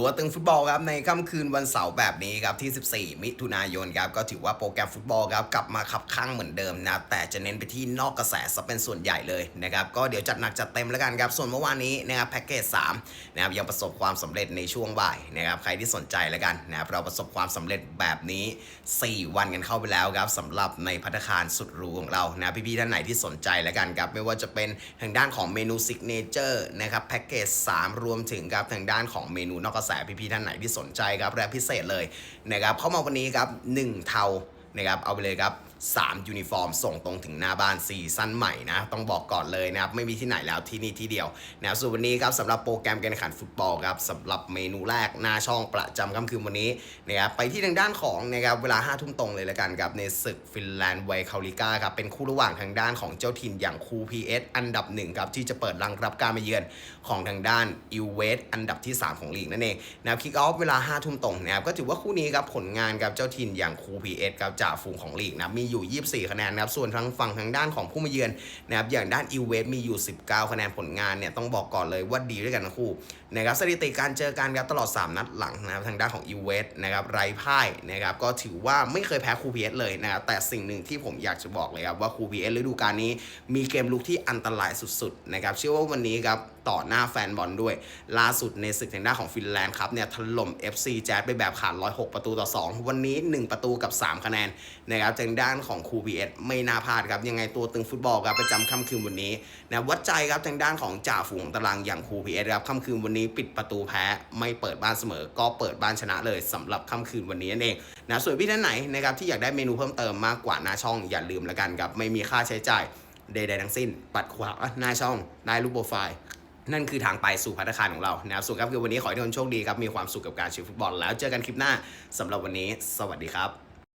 ตัวตึงฟุตบอลครับในค่ำคืนวันเสาร์แบบนี้ครับที่ 14 มิถุนายนครับก็ถือว่าโปรแกรมฟุตบอลครับกลับมาขับข้างเหมือนเดิมนะแต่จะเน้นไปที่นอกกระแสซะเป็นส่วนใหญ่เลยนะครับก็เดี๋ยวจัดหนักจัดเต็มแล้วกันครับส่วนเมื่อวานนี้นะครับแพ็กเกจ3นะครับยังประสบความสำเร็จในช่วงบ่ายนะครับใครที่สนใจแล้วกันนะครับเราประสบความสำเร็จแบบนี้ 4 วันกันเข้าไปแล้วครับสำหรับในพัตตาคารสุดหรูของเรานะพี่ๆท่านไหนที่สนใจแล้วกันครับไม่ว่าจะเป็นทางด้านของเมนูซิกเนเจอร์นะครับแพ็กเกจ3รวมถึงครับทางด้านของเมนูนอกกระแสพี่ๆท่านไหนที่สนใจครับและพิเศษเลยนะครับเข้ามาวันนี้ครับ1เทานะครับเอาไปเลยครับ 3 ยูนิฟอร์ม ส่งตรงถึงหน้าบ้านซีซั่นใหม่นะ ต้องบอกก่อนเลยนะครับ ไม่มีที่ไหนแล้วที่นี่ที่เดียวนะครับส่วนวันนี้ครับสำหรับโปรแกรมการแข่งขันฟุตบอลครับสำหรับเมนูแรกหน้าช่องประจำค่ำคืนวันนี้นะครับไปที่ทางด้านของนะครับเวลา5้าทุ่มตรงเลยละกันครับในศึกฟินแลนด์ไวคาลิก้าครับเป็นคู่ระหว่างทางด้านของเจ้าถิ่นอย่างคูพีเอสอันดับหนึ่งครับที่จะเปิดรังรับการมาเยือนของทางด้านอิวเวสอันดับที่ 3 ของลีกนั่นเองนะครับคิกออฟเวลา5้าทุ่มตรงนะครับก็ถือว่าคู่นี้ครับผลงานกับเจ้าถิ่นอย่างคูพีเอสครับจ่าฝูงของลีกนะมีอยู่ 24 คะแนนนะครับ ส่วนทางฝั่งทางด้านของผู้มาเยือนนะครับ อย่างด้านอิวเวสมีอยู่ 19 คะแนนผลงานเนี่ยต้องบอกก่อนเลยว่าดีด้วยกันทั้งคู่นะครับสถิติการเจอกันครับตลอด 3 นัดหลังนะครับทางด้านของอิวเวสนะครับไร้พ่ายนะครับก็ถือว่าไม่เคยแพ้คูพีเอสเลยนะครับแต่สิ่งหนึ่งที่ผมอยากจะบอกเลยครับว่าคูพีเอสฤดูกาลนี้ มีเกมลุกที่อันตรายสุดๆนะครับเชื่อว่าวันนี้ครับต่อหน้าแฟนบอลด้วย ล่าสุดในศึกทางด้านของฟินแลนด์ครับเนี่ยถล่ม FC แจ๊ดไปแบบขาด106 ประตูต่อ 2 วันนี้ 1 ประตูกับ 3 คะแนนนะครับทางด้านของคูพีเอสไม่น่าพลาดครับ ยังไงตัวตึงฟุตบอลครับประจำค่ำคืนวันนี้นะวัดใจครับทางด้านของจ่าฝูงตารางอย่างคูพีเอสครับค่ำคืนวันนี้ปิดประตูแพ้ ไม่เปิดบ้านเสมอ ก็เปิดบ้านชนะเลยสำหรับค่ำคืนวันนี้นั่นเองนะส่วนพี่ท่านไหนนะครับที่อยากได้เมนูเพิ่มเติมมากกว่าหน้าช่องอย่าลืมล้วกันครับไม่มีค่าใช้จ่ายใดๆทั้งสิ้น ปัดขวาหน้าช่องได้รูปโปรไฟล์นั่นคือทางไปสู่พัฒนาคารของเรานะครับส่วนครับคือวันนี้ขอให้ทุกคนโชคดีครับ มีความสุขกับการเชียร์ฟุตบอลแล้วเจอกันคลิปหน้าสำหรับวันนี้ สวัสดีครับ